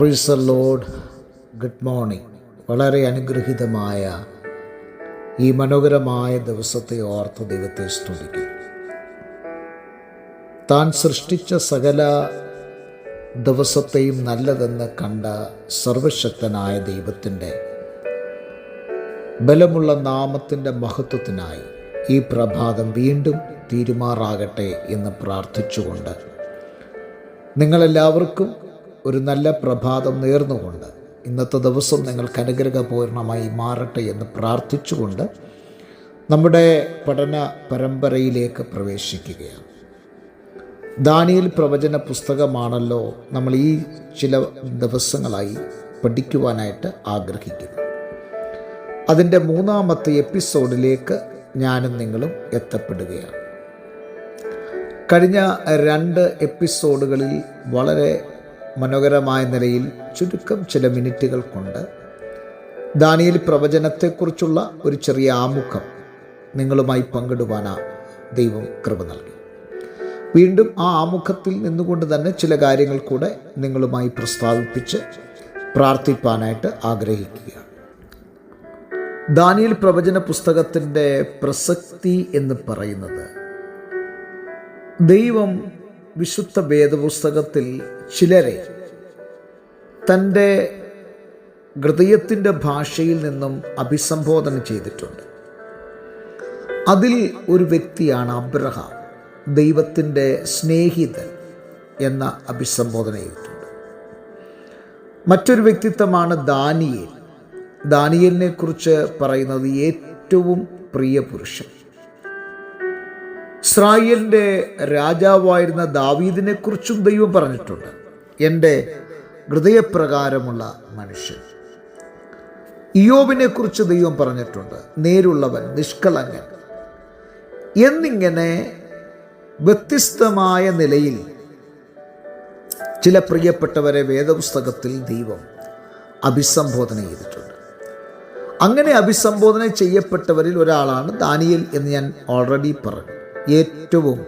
പ്രീസർ load good morning വളരെ അനുഗ്രഹീതമായ ഈ മനോഹരമായ ദിവസത്തെ ഓർത്ത് ദൈവത്തെ സ്തുതിക്കും താൻ സൃഷ്ടിച്ച സകല ദിവസത്തെയും നല്ലതെന്ന് കണ്ട സർവശക്തനായ ദൈവത്തിന്റെ ബലമുള്ള നാമത്തിന്റെ മഹത്വത്തിനായി ഈ പ്രഭാതം വീണ്ടും തീരുമാറാകട്ടെ എന്ന് പ്രാർത്ഥിച്ചുകൊണ്ട് നിങ്ങളെല്ലാവർക്കും ഒരു നല്ല പ്രഭാതം നേർന്നുകൊണ്ട് ഇന്നത്തെ ദിവസം നിങ്ങൾക്ക് അനുഗ്രഹപൂർണമായി മാറട്ടെ എന്ന് പ്രാർത്ഥിച്ചുകൊണ്ട് നമ്മുടെ പഠന പരമ്പരയിലേക്ക് പ്രവേശിക്കുകയാണ്. ദാനിയൽ പ്രവചന പുസ്തകമാണല്ലോ നമ്മൾ ഈ ചില ദിവസങ്ങളായി പഠിക്കുവാനായിട്ട് ആഗ്രഹിക്കുന്നു അതിന്റെ മൂന്നാമത്തെ എപ്പിസോഡിലേക്ക് ഞാനും നിങ്ങളും എത്തപ്പെടുകയാണ്. കഴിഞ്ഞ രണ്ട് എപ്പിസോഡുകളിൽ വളരെ മനോഹരമായ നിലയിൽ ചുരുക്കം ചില മിനിറ്റുകൾ കൊണ്ട് ദാനിയൽ പ്രവചനത്തെക്കുറിച്ചുള്ള ഒരു ചെറിയ ആമുഖം നിങ്ങളുമായി പങ്കിടുവാനാ ദൈവം കൃപ നൽകി. വീണ്ടും ആ ആമുഖത്തിൽ നിന്നുകൊണ്ട് തന്നെ ചില കാര്യങ്ങൾ കൂടെ നിങ്ങളുമായി പ്രസ്താവിപ്പിച്ച് പ്രാർത്ഥിപ്പാനായിട്ട് ആഗ്രഹിക്കുക. ദാനിയൽ പ്രവചന പുസ്തകത്തിന്റെ പ്രസക്തി എന്ന് പറയുന്നത് ദൈവം വിശുദ്ധ വേദപുസ്തകത്തിൽ ചിലരെ തന്റെ ഹൃദയത്തിന്റെ ഭാഷയിൽ നിന്നും അഭിസംബോധന ചെയ്തിട്ടുണ്ട്. അതിൽ ഒരു വ്യക്തിയാണ് അബ്രഹാം ദൈവത്തിന്റെ സ്നേഹിതൻ എന്ന അഭിസംബോധന ചെയ്തിട്ടുണ്ട്. മറ്റൊരു വ്യക്തിത്വമാണ് ദാനിയേൽ. ദാനിയലിനെ കുറിച്ച് പറയുന്നത് ഏറ്റവും പ്രിയ പുരുഷൻ. ഇസ്രായേലിന്റെ രാജാവായിരുന്ന ദാവീദിനെക്കുറിച്ചും ദൈവം പറഞ്ഞിട്ടുണ്ട്. എന്റെ ഹൃദയപ്രകാരമുള്ള മനുഷ്യൻ. ഇയോബിനെ കുറിച്ച് ദൈവം പറഞ്ഞിട്ടുണ്ട്. നേരുള്ളവൻ നിഷ്കളങ്കൻ. എന്നിങ്ങനെ വ്യത്യസ്തമായ നിലയിൽ ചില പ്രിയപ്പെട്ടവരെ വേദപുസ്തകത്തിൽ ദൈവം അഭിസംബോധന ചെയ്തിട്ടുണ്ട്. അങ്ങനെ അഭിസംബോധന ചെയ്യപ്പെട്ടവരിൽ ഒരാളാണ് ദാനിയൽ എന്ന് ഞാൻ ഓൾറെഡി പറഞ്ഞു. ഏറ്റവും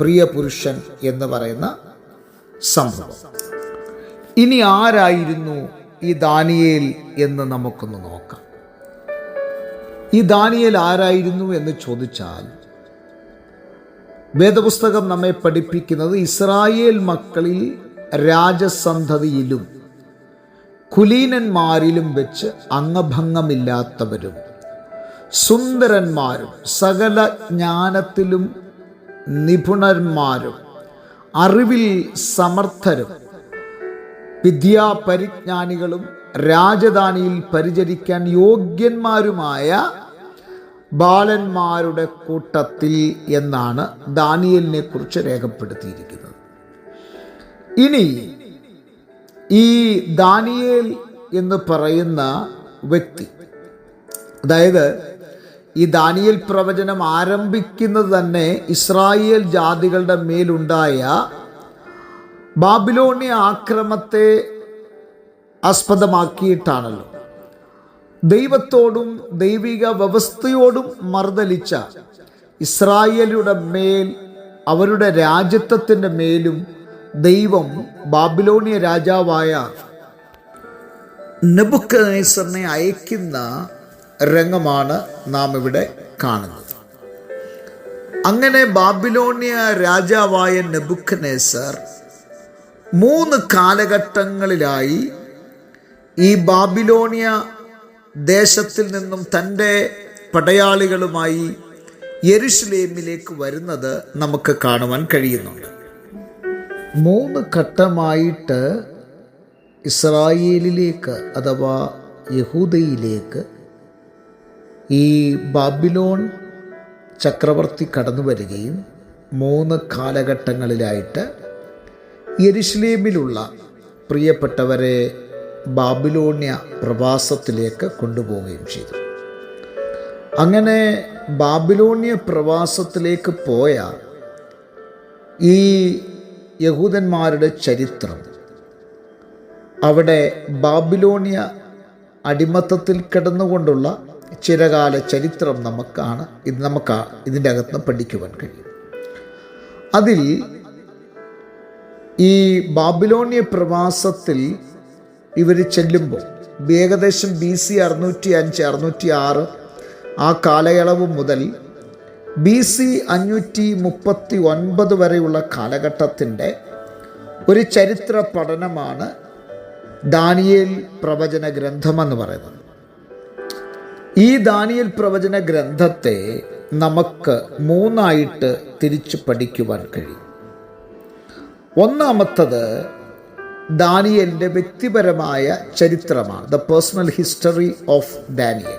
പ്രിയ പുരുഷൻ എന്ന് പറയുന്ന സംഭവം. ഇനി ആരായിരുന്നു ഈ ദാനിയേൽ എന്ന് നമുക്കൊന്ന് നോക്കാം. ഈ ദാനിയേൽ ആരായിരുന്നു എന്ന് ചോദിച്ചാൽ വേദപുസ്തകം നമ്മെ പഠിപ്പിക്കുന്നത് ഇസ്രായേൽ മക്കളിൽ രാജസന്ധതിയിലും കുലീനന്മാരിലും വെച്ച് അംഗഭംഗമില്ലാത്തവരും സുന്ദരന്മാരും സകല ജ്ഞാനത്തിലും നിപുണന്മാരും അറിവിൽ സമർത്ഥരും വിദ്യാപരിജ്ഞാനികളും രാജധാനിയിൽ പരിചരിക്കാൻ യോഗ്യന്മാരുമായ ബാലന്മാരുടെ കൂട്ടത്തിൽ എന്നാണ് ദാനിയലിനെ കുറിച്ച് രേഖപ്പെടുത്തിയിരിക്കുന്നത്. ഇനി ഈ ദാനിയേൽ എന്ന് പറയുന്ന വ്യക്തി അതായത് ഈ ദാനിയൽ പ്രവചനം ആരംഭിക്കുന്നത് തന്നെ ഇസ്രായേൽ ജാതികളുടെ മേലുണ്ടായ ബാബിലോണിയ ആക്രമത്തെ ആസ്പദമാക്കിയിട്ടാണല്ലോ. ദൈവത്തോടും ദൈവിക വ്യവസ്ഥയോടും മറുതലിച്ച ഇസ്രായേലിയുടെ മേൽ അവരുടെ രാജ്യത്വത്തിന്റെ മേലും ദൈവം ബാബിലോണിയ രാജാവായ നബുക്കനേസറിനെ അയക്കുന്ന രംഗമാണ് നാം ഇവിടെ കാണുന്നത്. അങ്ങനെ ബാബിലോണിയ രാജാവായ നെബുക്കനേസർ മൂന്ന് കാലഘട്ടങ്ങളിലായി ഈ ബാബിലോണിയ ദേശത്തിൽ നിന്നും തന്റെ പടയാളികളുമായി യെരുഷലേമിലേക്ക് വരുന്നത് നമുക്ക് കാണുവാൻ കഴിയുന്നുണ്ട്. മൂന്ന് ഘട്ടമായിട്ട് ഇസ്രായേലിലേക്ക് അഥവാ യഹൂദയിലേക്ക് ഈ ബാബിലോൺ ചക്രവർത്തി കടന്നു വരികയും മൂന്ന് കാലഘട്ടങ്ങളിലായിട്ട് യരിശ്ലേമിലുള്ള പ്രിയപ്പെട്ടവരെ ബാബിലോണ്യ പ്രവാസത്തിലേക്ക് കൊണ്ടുപോവുകയും ചെയ്തു. അങ്ങനെ ബാബിലോണ്യ പ്രവാസത്തിലേക്ക് പോയ ഈ യഹൂദന്മാരുടെ ചരിത്രം അവിടെ ബാബിലോണിയ അടിമത്തത്തിൽ കിടന്നുകൊണ്ടുള്ള ചിരകാല ചരിത്രം നമുക്കാണ് ഇത് നമുക്ക് ഇതിന്റെ അകത്ത് പഠിക്കുവാൻ കഴിയും. അതിൽ ഈ ബാബിലോണിയ പ്രവാസത്തിൽ ഇവർ ചെല്ലുമ്പോൾ ഏകദേശം ബി സി അറുന്നൂറ്റി അഞ്ച് അറുന്നൂറ്റി ആറ് ആ കാലയളവ് മുതൽ ബി സി അഞ്ഞൂറ്റി മുപ്പത്തി ഒൻപത് വരെയുള്ള കാലഘട്ടത്തിന്റെ ഒരു ചരിത്ര പഠനമാണ് ദാനിയേൽ പ്രവചന ഗ്രന്ഥമെന്ന് പറയുന്നത്. ഈ ദാനിയൽ പ്രവചന ഗ്രന്ഥത്തെ നമുക്ക് മൂന്നായിട്ട് തിരിച്ചു പഠിക്കുവാൻ കഴിയും. ഒന്നാമത്തത് ദാനിയലിന്റെ വ്യക്തിപരമായ ചരിത്രമാണ്. The personal history of Daniel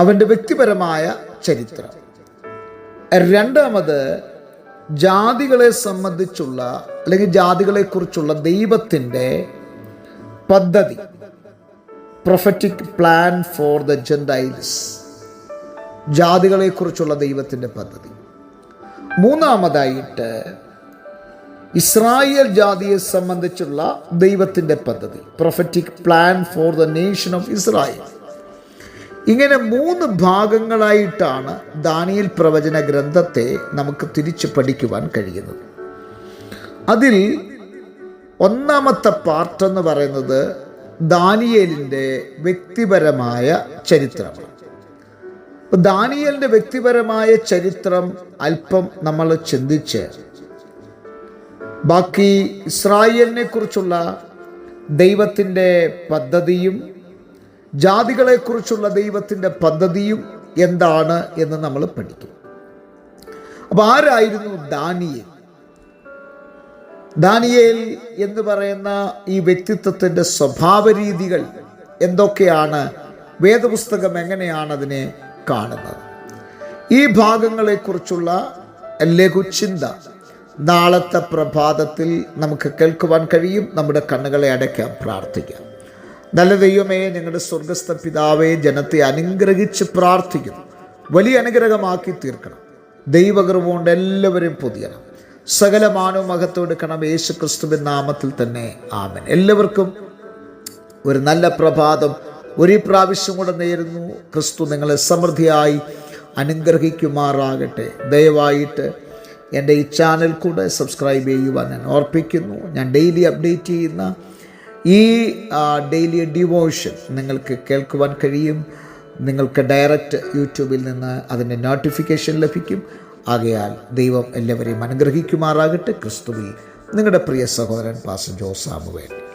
അവന്റെ വ്യക്തിപരമായ ചരിത്രം. രണ്ടാമത് ജാതികളെ സംബന്ധിച്ചുള്ള അല്ലെങ്കിൽ ജാതികളെക്കുറിച്ചുള്ള ദൈവത്തിന്റെ പദ്ധതി. Prophetic plan for the gentiles ജാതികളെക്കുറിച്ചുള്ള ദൈവത്തിന്റെ പദ്ധതി. മൂന്നാമതായിട്ട് ഇസ്രായേൽ ജാതിയെ സംബന്ധിച്ചുള്ള ദൈവത്തിന്റെ പദ്ധതി. Prophetic plan for the nation of Israel ഇങ്ങനെ മൂന്ന് ഭാഗങ്ങളായിട്ടാണ് ദാനിയൽ പ്രവചന ഗ്രന്ഥത്തെ നമുക്ക് തിരിച്ചു പഠിക്കുവാൻ കഴിയുന്നത്. അതിൽ ഒന്നാമത്തെ പാർട്ടെന്ന് പറയുന്നത് ദാനിയേലിന്റെ വ്യക്തിപരമായ ചരിത്രമാണ് അപ്പോൾ ദാനിയലിന്റെ വ്യക്തിപരമായ ചരിത്രം അല്പം നമ്മൾ ചിന്തിച്ച് ബാക്കി ഇസ്രായേലിനെ കുറിച്ചുള്ള ദൈവത്തിന്റെ പദ്ധതിയും ജാതികളെക്കുറിച്ചുള്ള ദൈവത്തിന്റെ പദ്ധതിയും എന്താണ് എന്ന് നമ്മൾ പഠിക്കും. അപ്പോൾ ആരായിരുന്നു ദാനിയേൽ? ദാനിയേൽ എന്ന് പറയുന്ന ഈ വ്യക്തിത്വത്തിന്റെ സ്വഭാവ രീതികൾ എന്തൊക്കെയാണ്? വേദപുസ്തകം എങ്ങനെയാണ് അതിനെ കാണുന്നത്? ഈ ഭാഗങ്ങളെക്കുറിച്ചുള്ള ലഘുചിന്ത നാളത്തെ പ്രഭാതത്തിൽ നമുക്ക് കേൾക്കുവാൻ കഴിയും. നമ്മുടെ കണ്ണുകളെ അടയ്ക്കാൻ പ്രാർത്ഥിക്കാം. നല്ല ദൈവമേ ഞങ്ങളുടെ സ്വർഗസ്ഥ പിതാവെ ജനത്തെ അനുഗ്രഹിച്ച് പ്രാർത്ഥിക്കുന്നു. വലിയ അനുഗ്രഹമാക്കി തീർക്കണം. ദൈവകൃപ കൊണ്ട് എല്ലാവരും പൊതിയണം. സകല മാനവ മഹത്വെടുക്കണം യേശു ക്രിസ്തുവിൻ നാമത്തിൽ തന്നെ. ആമൻ. എല്ലാവർക്കും ഒരു നല്ല പ്രഭാതം. ഒരു പ്രാവശ്യം കൂടെ നേരുന്നു. ക്രിസ്തു നിങ്ങളെ സമൃദ്ധിയായി അനുഗ്രഹിക്കുമാറാകട്ടെ. ദയവായിട്ട് എന്റെ ഈ ചാനൽ കൂടെ സബ്സ്ക്രൈബ് ചെയ്യുവാൻ ഞാൻ ഓർപ്പിക്കുന്നു. ഞാൻ ഡെയിലി അപ്ഡേറ്റ് ചെയ്യുന്ന ഈ ഡെയിലി ഡിവോഷൻ നിങ്ങൾക്ക് കേൾക്കുവാൻ കഴിയും. നിങ്ങൾക്ക് ഡയറക്റ്റ് യൂട്യൂബിൽ നിന്ന് അതിന്റെ നോട്ടിഫിക്കേഷൻ ലഭിക്കും. ആകയാൽ ദൈവം എല്ലാവരെയും അനുഗ്രഹിക്കുമാറാകട്ടെ. ക്രിസ്തുവിൽ നിങ്ങളുടെ പ്രിയ സഹോദരൻ പാസ ജോസാമുവേൽ